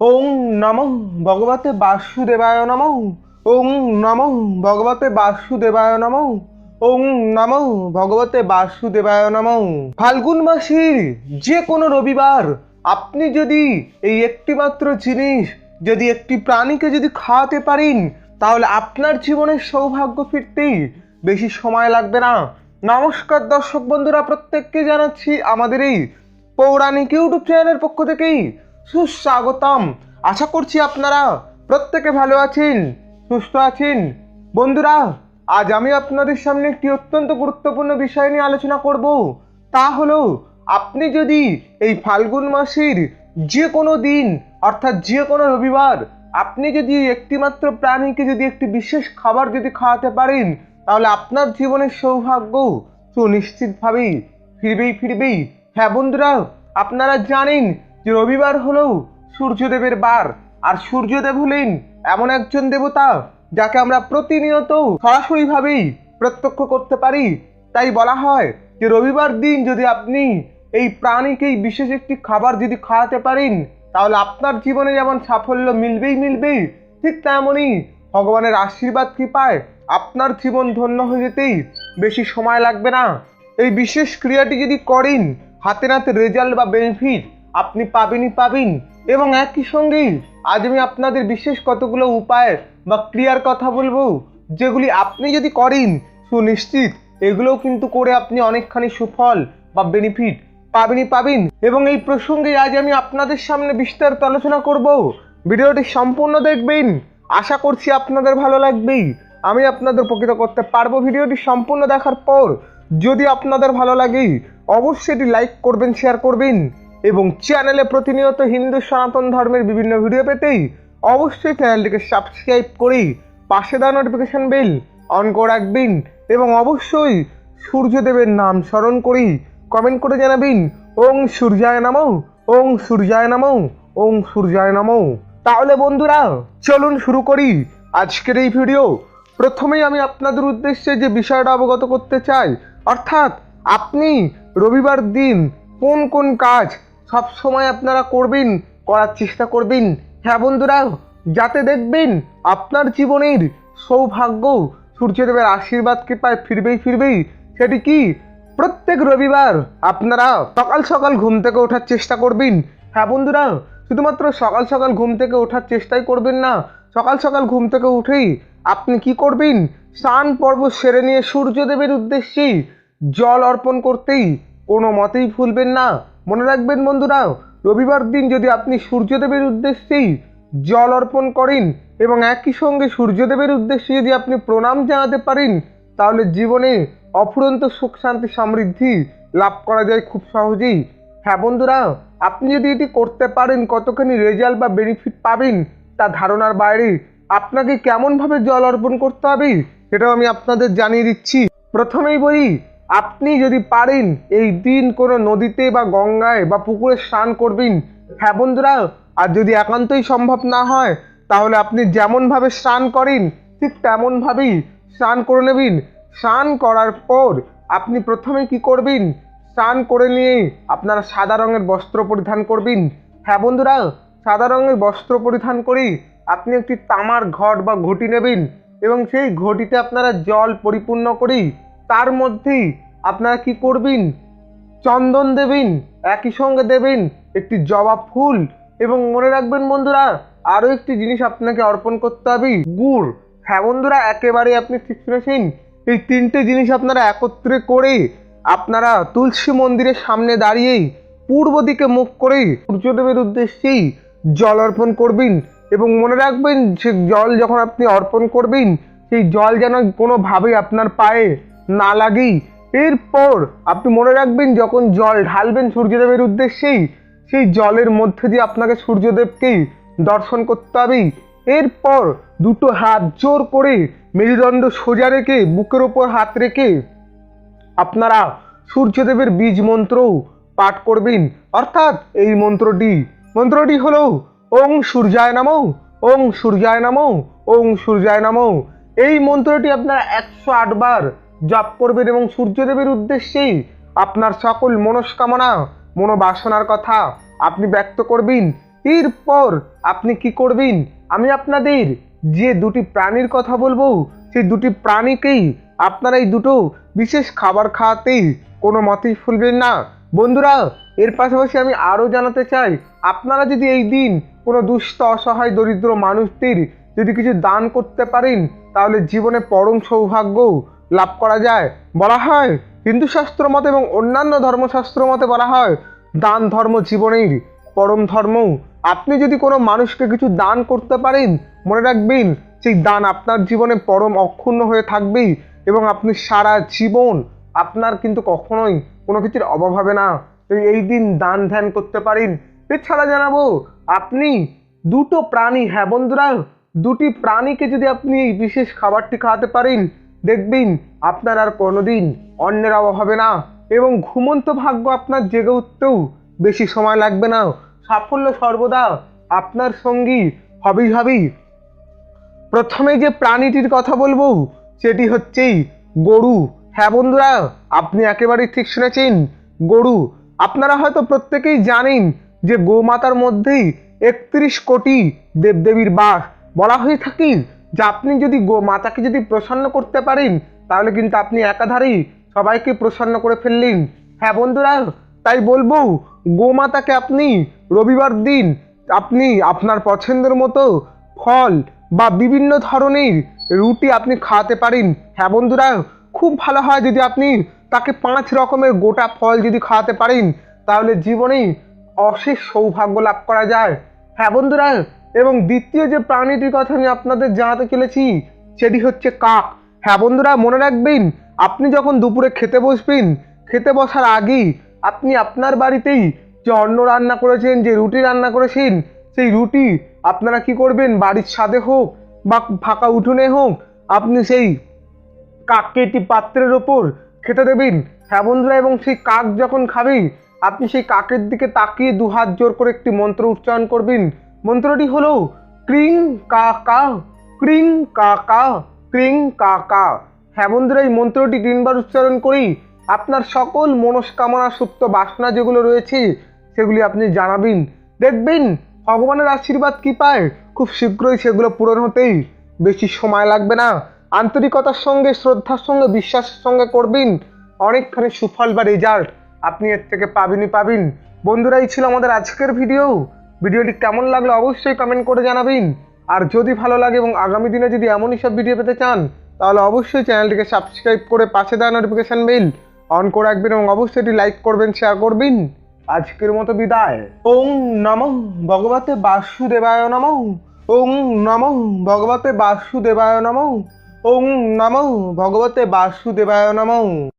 ওং নম ভগবতে বাসুদেবায় নম। ওং নম ভগবতে বাসুদেবায় নম। ওং নম ভগবতে বাসুদেবায় নম। ফাল্গুন মাসের যে কোনো রবিবার আপনি যদি এই একটিমাত্র জিনিস যদি একটি প্রাণীকে যদি খাওয়াতে পারেন, তাহলে আপনার জীবনের সৌভাগ্য ফিরতেই বেশি সময় লাগবে না। নমস্কার দর্শক বন্ধুরা, প্রত্যেককে জানাচ্ছি আমাদের এই পৌরাণিক ইউটিউব চ্যানেলের পক্ষ থেকেই সুস্বাগতম। আশা করছি আপনারা প্রত্যেকে ভালো আছেন, সুস্থ আছেন। বন্ধুরা, আজ আমি আপনাদের সামনে একটি অত্যন্ত গুরুত্বপূর্ণ বিষয় নিয়ে আলোচনা করব। তা হলো, আপনি যদি এই ফাল্গুন মাসের যে কোনো দিন, অর্থাৎ যে কোনো রবিবার, আপনি যদি একটিমাত্র প্রাণীকে যদি একটি বিশেষ খাবার যদি খাওয়াতে পারেন, তাহলে আপনার জীবনের সৌভাগ্য সুনিশ্চিতভাবেই ফিরবেই ফিরবেই। হ্যাঁ বন্ধুরা, আপনারা জানেন যে রবিবার হলো সূর্যদেবের বার, আর সূর্যদেব হলেন এমন একজন দেবতা যাকে আমরা প্রতিনিয়ত সরাসরিভাবেই প্রত্যক্ষ করতে পারি। তাই বলা হয় যে রবিবার দিন যদি আপনি এই প্রাণীকে এই বিশেষ একটি খাবার যদি খাওয়াতে পারেন, তাহলে আপনার জীবনে যেমন সাফল্য মিলবেই মিলবেই ঠিক তেমনই ভগবানের আশীর্বাদ কৃপায় আপনার জীবন ধন্য হয়ে যেতেই বেশি সময় লাগবে না। এই বিশেষ ক্রিয়াটি যদি করেন, হাতে নাতে রেজাল্ট বা বেনিফিট আপনি পাবেনই পাবেন এবং একই সঙ্গেই আজ আমি আপনাদের বিশেষ কতগুলো উপায় বা ক্রিয়ার কথা বলব, যেগুলি আপনি যদি করেন, সুনিশ্চিত এগুলোও কিন্তু করে আপনি অনেকখানি সুফল বা বেনিফিট পাবেনই পাবেন। এবং এই প্রসঙ্গে আজ আমি আপনাদের সামনে বিস্তারিত আলোচনা করব। ভিডিওটি সম্পূর্ণ দেখবেন। আশা করছি আপনাদের ভালো লাগবেই। আমি আপনাদের উপকৃত করতে পারব ভিডিওটি সম্পূর্ণ দেখার পর। যদি আপনাদের ভালো লাগে, অবশ্যই এটি লাইক করবেন শেয়ার করবেন। এবং চ্যানেলে প্রতিনিয়ত হিন্দু সনাতন ধর্মের বিভিন্ন ভিডিও পেতেই অবশ্যই চ্যানেলটিকে সাবস্ক্রাইব করে পাশে দেওয়া নোটিফিকেশন বেল অন করে রাখবেন এবং অবশ্যই সূর্যদেবের নাম স্মরণ করি কমেন্ট করে জানাবেন, ওং সূর্যায় নামো, ওং সূর্যায় নামো, ওং সূর্যায় নামো। তাহলে বন্ধুরা, চলুন শুরু করি আজকের এই ভিডিও প্রথমেই আমি আপনাদের উদ্দেশ্যে যে বিষয়টা অবগত করতে চাই, অর্থাৎ আপনি রবিবার দিন কোন কোন কাজ সব সময় আপনারা করবেন, করার চেষ্টা করবেন। হ্যাঁ বন্ধুরা, যাতে দেখবেন আপনার জীবনের সৌভাগ্য সূর্যদেবের আশীর্বাদ, কৃপায় ফিরবেই ফিরবেই। সেটি কি? প্রত্যেক রবিবার আপনারা সকাল সকাল ঘুম থেকে ওঠার চেষ্টা করবেন। হ্যাঁ বন্ধুরা, শুধুমাত্র সকাল সকাল ঘুম থেকে ওঠার চেষ্টাই করবেন না, সকাল সকাল ঘুম থেকে উঠেই আপনি কি করবেন? স্নান পর্ব সেরে নিয়ে সূর্যদেবের উদ্দেশ্যেই জল অর্পণ করতেই কোনো মতেই ভুলবেন না। মনে রাখবেন বন্ধুরা, রবিবার দিন যদি আপনি সূর্যদেবের উদ্দেশ্যেই জল অর্পণ করেন এবং একই সঙ্গে সূর্যদেবের উদ্দেশ্যে যদি আপনি প্রণাম জানাতে পারেন, তাহলে জীবনে অফুরন্ত সুখ, শান্তি, সমৃদ্ধি লাভ করা যায় খুব সহজেই। হ্যাঁ বন্ধুরা, আপনি যদি এটি করতে পারেন, কতখানি রেজাল্ট বা বেনিফিট পাবেন, তা ধারণার বাইরে আপনাকে কেমনভাবে জল অর্পণ করতে হবে, সেটাও আমি আপনাদের জানিয়ে দিচ্ছি। প্রথমেই বলি আপনি যদি পারেন, এই দিন কোনো নদীতে বা গঙ্গায় বা পুকুরে স্নান করবেন। হ্যাঁ বন্ধুরা, আর যদি একান্তই সম্ভব না হয়, তাহলে আপনি যেমনভাবে স্নান করেন, ঠিক তেমনভাবেই স্নান করে নেবেন। স্নান করার পর আপনি প্রথমে কি করবেন? স্নান করে নিয়ে আপনারা সাদা রঙের বস্ত্র পরিধান করবেন। হ্যাঁ বন্ধুরা, সাদা রঙের বস্ত্র পরিধান করে আপনি একটি তামার ঘট বা ঘটি নেবেন এবং সেই ঘটিতে আপনারা জল পরিপূর্ণ করেই তার মধ্যেই আপনারা কি করবেন? চন্দন দেবেন, একই সঙ্গে দেবেন একটি জবা ফুল এবং মনে রাখবেন বন্ধুরা, আরও একটি জিনিস আপনাকে অর্পণ করতে হবে, গুড়। হ্যাঁ বন্ধুরা একেবারে আপনি ঠিক শুনেছেন। এই তিনটে জিনিস আপনারা একত্রে করে আপনারা তুলসী মন্দিরের সামনে দাঁড়িয়েই পূর্ব দিকে মুখ করে সূর্যদেবের উদ্দেশ্যেই জল অর্পণ করবেন এবং মনে রাখবেন, সে জল যখন আপনি অর্পণ করবেন, সেই জল যেন কোনোভাবেই আপনার পায়ে না লাগেই। এরপর আপনি মনে রাখবেন, যখন জল ঢালবেন সূর্যদেবের উদ্দেশ্যেই, সেই জলের মধ্যে দিয়ে আপনাকে সূর্যদেবকেই দর্শন করতে হবে এরপর দুটো হাত জোর করে মেরুদণ্ড সোজা রেখে, বুকের ওপর হাত রেখে আপনারা সূর্যদেবের বীজ মন্ত্র পাঠ করবেন। অর্থাৎ এই মন্ত্রটি মন্ত্রটি হলো ওং সূর্যায় নমো, ওং সূর্যায় নমো, ওং সূর্যায় নমো। এই মন্ত্রটি আপনারা একশো বার জপ করবেন এবং সূর্যদেবের উদ্দেশ্যেই আপনার সকল মনস্কামনা, মনোবাসনার কথা আপনি ব্যক্ত করবেন। এরপর আপনি কি করবেন? আমি আপনাদের যে দুটি প্রাণীর কথা বলব, সেই দুটি প্রাণীকেই আপনারা এই দুটো বিশেষ খাবার খাওয়াতেই কোনো মতেই ফুলবেন না। বন্ধুরা, এর পাশাপাশি আমি আরও জানাতে চাই, আপনারা যদি এই দিন কোনো দুস্থ অসহায়, দরিদ্র মানুষদের যদি কিছু দান করতে পারেন, তাহলে জীবনে পরম সৌভাগ্য লাভ করা যায়, বলা হয়। হিন্দু শাস্ত্র মতে এবং অন্যান্য ধর্মশাস্ত্র মতে বলা হয়, দান ধর্ম জীবনের পরম ধর্ম। আপনি যদি কোনো মানুষকে কিছু দান করতে পারেন, মনে রাখবেন সেই দান আপনার জীবনে পরম অক্ষুণ্ণ হয়ে থাকবেই এবং আপনি সারা জীবন আপনার কিন্তু কখনোই কোনো কিছুর অভাব হবে না। এই- দিন দান ধ্যান করতে পারেন, এছাড়া জানাব, আপনি দুটো প্রাণী হ্যাঁ বন্ধুরা, দুটি প্রাণীকে যদি আপনি এই বিশেষ খাবারটি খাওয়াতে পারেন দেখবেন আপনার আর কোনোদিন অন্যের অভাব হবে না এবং ঘুমন্ত ভাগ্য আপনার জেগে উঠতেও বেশি সময় লাগবে না। সাফল্য সর্বদা আপনার সঙ্গী হবেই হবেই। প্রথমে যে প্রাণীটির কথা বলব, সেটি হচ্ছেই গরু। হ্যাঁ বন্ধুরা, আপনি একেবারেই ঠিক শুনেছেন, গরু। আপনারা হয়তো প্রত্যেকেই জানেন যে গোমাতার মধ্যেই একত্রিশ কোটি দেবদেবীর বাস। বলা হয়ে থাকে যে আপনি যদি গোমাতাকে যদি প্রসন্ন করতে পারেন, তাহলে কিন্তু আপনি একাধারেই সবাইকে প্রসন্ন করে ফেললেন। হ্যাঁ বন্ধুরা, তাই বলব গোমাতাকে আপনি রবিবার দিন আপনি আপনার পছন্দের মতো ফল বা বিভিন্ন ধরনের রুটি আপনি খাওয়াতে পারেন। হ্যাঁ বন্ধুরা, খুব ভালো হয় যদি আপনি তাকে পাঁচ রকমের গোটা ফল যদি খাওয়াতে পারেন, তাহলে জীবনে অশেষ সৌভাগ্য লাভ করা যায়। হ্যাঁ বন্ধুরা এবং দ্বিতীয় যে প্রাণীটির কথা আমি আপনাদের জানাতে চলেছি, সেটি হচ্ছে কাক। হ্যাঁ বন্ধুরা, মনে রাখবেন, আপনি যখন দুপুরে খেতে বসবেন, খেতে বসার আগেই আপনি আপনার বাড়িতেই যে অন্ন রান্না করেছেন, যে রুটি রান্না করেছেন, সেই রুটি আপনারা কি করবেন? বাড়ির ছাদে হোক বা ফাঁকা উঠোনে হোক, আপনি সেই কাককে একটি পাত্রের ওপর খেতে দেবেন। হ্যাঁ বন্ধুরা, এবং সেই কাক যখন খাবে, আপনি সেই কাকের দিকে তাকিয়ে দু হাত জোর করে একটি মন্ত্র উচ্চারণ করবেন। মন্ত্রটি হলো ক্রিং কা কা, ক্রিং কা কা, ক্রিং কা কা। হ্যাঁ বন্ধুরা, এই মন্ত্রটি তিনবার উচ্চারণ করি। আপনার সকল মনস্কামনা, সুপ্ত বাসনা যেগুলো রয়েছে, সেগুলি আপনি জানাবেন। দেখবেন, ভগবানের আশীর্বাদ কি পায়? খুব শীঘ্রই সেগুলো পূরণ হতেই বেশি সময় লাগবে না। আন্তরিকতার সঙ্গে, শ্রদ্ধার সঙ্গে, বিশ্বাসের সঙ্গে করবেন। অনেকখানি সুফল বা রেজাল্ট আপনি এর থেকে পাবেনই পাবেন। বন্ধুরা, এই ছিল আমাদের আজকের ভিডিও ভিডিওটি কেমন লাগল অবশ্যই কমেন্ট করে জানাবেন। আর যদি ভালো লাগে এবং আগামী দিনে যদি এমনই সব ভিডিও পেতে চান, তাহলে অবশ্যই চ্যানেলটিকে সাবস্ক্রাইব করে পাশে দেওয়া নোটিফিকেশান বেল অন করে রাখবেন এবং অবশ্যই এটি লাইক করবেন শেয়ার করবেন। আজকের মতো বিদায়। ওং নম ভগবতে বাসুদেবায় নম। ওং নম ভগবতে বাসুদেবায় নম। ওং নম ভগবতে বাসুদেবায় নম।